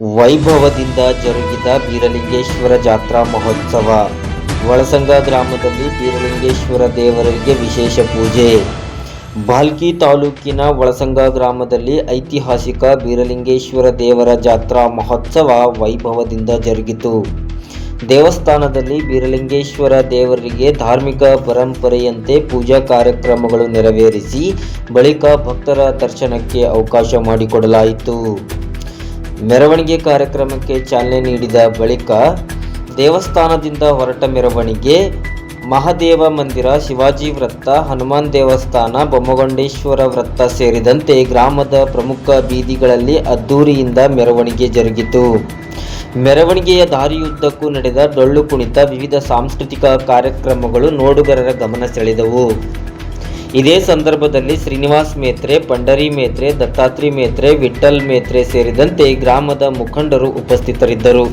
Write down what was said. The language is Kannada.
ವೈಭವದಿಂದ ಜರುಗಿದ ಬೀರಲಿಂಗೇಶ್ವರ ಜಾತ್ರಾ ಮಹೋತ್ಸವ. ಒಳಸಂಗ ಗ್ರಾಮದಲ್ಲಿ ಬೀರಲಿಂಗೇಶ್ವರ ದೇವರಿಗೆ ವಿಶೇಷ ಪೂಜೆ. ಬಾಲ್ಕಿ ತಾಲೂಕಿನ ಒಳಸಂಗ ಗ್ರಾಮದಲ್ಲಿ ಐತಿಹಾಸಿಕ ಬೀರಲಿಂಗೇಶ್ವರ ದೇವರ ಜಾತ್ರಾ ಮಹೋತ್ಸವ ವೈಭವದಿಂದ ಜರುಗಿತು. ದೇವಸ್ಥಾನದಲ್ಲಿ ಬೀರಲಿಂಗೇಶ್ವರ ದೇವರಿಗೆ ಧಾರ್ಮಿಕ ಪರಂಪರೆಯಂತೆ ಪೂಜಾ ಕಾರ್ಯಕ್ರಮಗಳು ನೆರವೇರಿಸಿ, ಬಳಿಕ ಭಕ್ತರ ದರ್ಶನಕ್ಕೆ ಅವಕಾಶ ಮಾಡಿಕೊಡಲಾಯಿತು. ಮೆರವಣಿಗೆ ಕಾರ್ಯಕ್ರಮಕ್ಕೆ ಚಾಲನೆ ನೀಡಿದ ಬಳಿಕ ದೇವಸ್ಥಾನದಿಂದ ಹೊರಟ ಮೆರವಣಿಗೆ ಮಹಾದೇವ ಮಂದಿರ, ಶಿವಾಜಿ ವೃತ್ತ, ಹನುಮಾನ್ ದೇವಸ್ಥಾನ, ಬೊಮ್ಮಗೊಂಡೇಶ್ವರ ವೃತ್ತ ಸೇರಿದಂತೆ ಗ್ರಾಮದ ಪ್ರಮುಖ ಬೀದಿಗಳಲ್ಲಿ ಅದ್ದೂರಿಯಿಂದ ಮೆರವಣಿಗೆ ಜರುಗಿತು. ಮೆರವಣಿಗೆಯ ದಾರಿಯುದ್ದಕ್ಕೂ ನಡೆದ ಡೊಳ್ಳು ಕುಣಿತ ವಿವಿಧ ಸಾಂಸ್ಕೃತಿಕ ಕಾರ್ಯಕ್ರಮಗಳು ನೋಡುಗರರ ಗಮನ ಸೆಳೆದವು. ಇದೇ ಸಂದರ್ಭದಲ್ಲಿ ಶ್ರೀನಿವಾಸ್ ಮೇತ್ರೆ ಪಂಡರಿ ಮೇತ್ರೆ ದತ್ತಾತ್ರಿ ಮೇತ್ರೆ ವಿಠಲ್ ಮೇತ್ರೆ ಸೇರಿದಂತೆ ಗ್ರಾಮದ ಮುಖಂಡರು ಉಪಸ್ಥಿತರಿದ್ದರು.